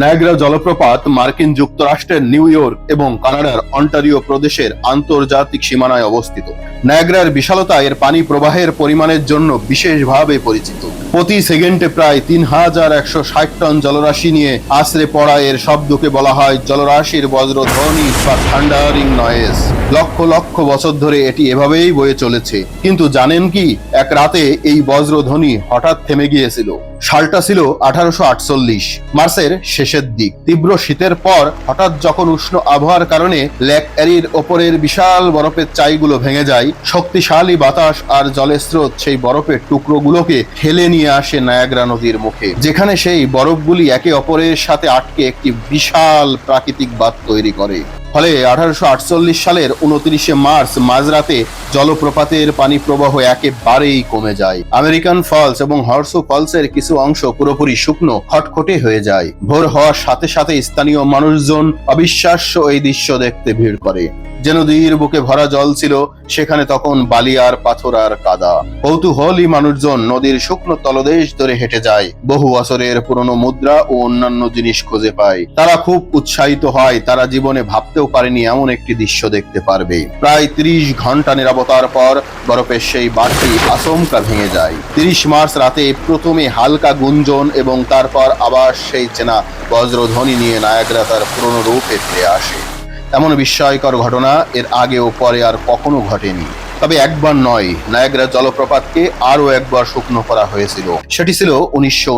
Niagara জলপ্রপাত, মার্কিন যুক্তরাষ্ট্রের নিউ ইয়র্ক এবং কানাডার অন্টারিও প্রদেশের আন্তর্জাতিক সীমানায় অবস্থিত। নায়াগ্রার বিশালতা এর পানি প্রবাহের পরিমাণের জন্য বিশেষভাবে পরিচিত। প্রতি সেকেন্ডে প্রায় তিন হাজার একশো ষাট টন জলরাশি নিয়ে আশ্রে পড়া এর শব্দকে বলা হয় জলরাশির বজ্রধ্বনি বা থান্ডারিং নয়েজ। লক্ষ লক্ষ বছর ধরে এটি এভাবেই বয়ে চলেছে। কিন্তু জানেন কি, এক রাতে এই বজ্রধ্বনি হঠাৎ থেমে গিয়েছিল। সালটা ছিল আঠারোশো আটচল্লিশ, মার্চের শেষের দিক। তীব্র শীতের পর হঠাৎ যখন উষ্ণ আবহাওয়ার কারণে লেক এরির ওপরের বিশাল বরফের চাইগুলো ভেঙে যায়, শক্তিশালী বাতাস আর জলের স্রোত সেই বরফের টুকরোগুলোকে ঠেলে নিয়ে আসে নায়াগ্রা নদীর মুখে, যেখানে সেই বরফগুলি একে অপরের সাথে আটকে একটি বিশাল প্রাকৃতিক বাঁধ তৈরি করে। ফলে আঠারোশো আটচল্লিশ সালের উনত্রিশে মার্চ মাঝরাতে জলপ্রপাতের পানি প্রবাহ একেবারেই কমে যায়। আমেরিকান ফলস এবং হর্সো ফলসের কিছু অংশ পুরোপুরি শুকনো, খটখটে হয়ে যায়। ভোর হওয়ার সাথে সাথে স্থানীয় মানুষজন অবিশ্বাস্য এই দৃশ্য দেখতে ভিড় করে। যে নদীর বুকে ভরা জল ছিল, সেখানে তখন বালি আর পাথর আর কাদা। কৌতূহলী মানুষজন নদীর শুকনো তলদেশ ধরে হেঁটে যায়। বহু বছরের পুরনো মুদ্রা ও অন্যান্য জিনিস খুঁজে পায়। তারা খুব উৎসাহিত হয়, তারা জীবনে ভাবতেও পারেনি এমন একটি দৃশ্য দেখতে পারবে। প্রায় ত্রিশ ঘণ্টা নিরাপতার পর বরফের সেই বাড়তি আচমকা ভেঙে যায়। তিরিশ মার্চ রাতে প্রথমে হালকা গুঞ্জন এবং তারপর আবার সেই চেনা বজ্রধ্বনি নিয়ে নায়করা তার পুরনো রূপে ফিরে আসে। এমন বিস্ময়কর ঘটনা এর আগে ও পরে আর কখনো ঘটেনি। তবে একবার নয় নায়াগ্রা জলপ্রপাতকে আরও একবার শুকনো করা হয়েছিল। সেটি ছিল উনিশশো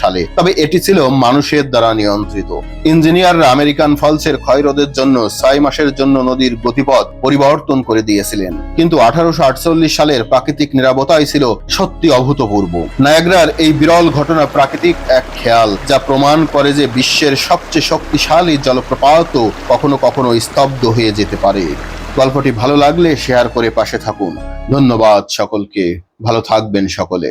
সালে। তবে এটি ছিল মানুষের দ্বারা নিয়ন্ত্রিত। ইঞ্জিনিয়াররা আমেরিকান ফলসের ক্ষয়রোধের জন্য ছয় মাসের জন্য নদীর গতিপথ পরিবর্তন করে দিয়েছিলেন। কিন্তু আঠারোশ আটচল্লিশ সালের প্রাকৃতিক নিরাপত্তাই ছিল সত্যি অভূতপূর্ব। নায়াগ্রার এই বিরল ঘটনা প্রাকৃতিক এক খেয়াল, যা প্রমাণ করে যে বিশ্বের সবচেয়ে শক্তিশালী জলপ্রপাতও কখনো কখনো স্তব্ধ হয়ে যেতে পারে। গল্পটি ভালো লাগলে শেয়ার করে পাশে থাকুন। ধন্যবাদ সকলকে। ভালো থাকবেন সকলে।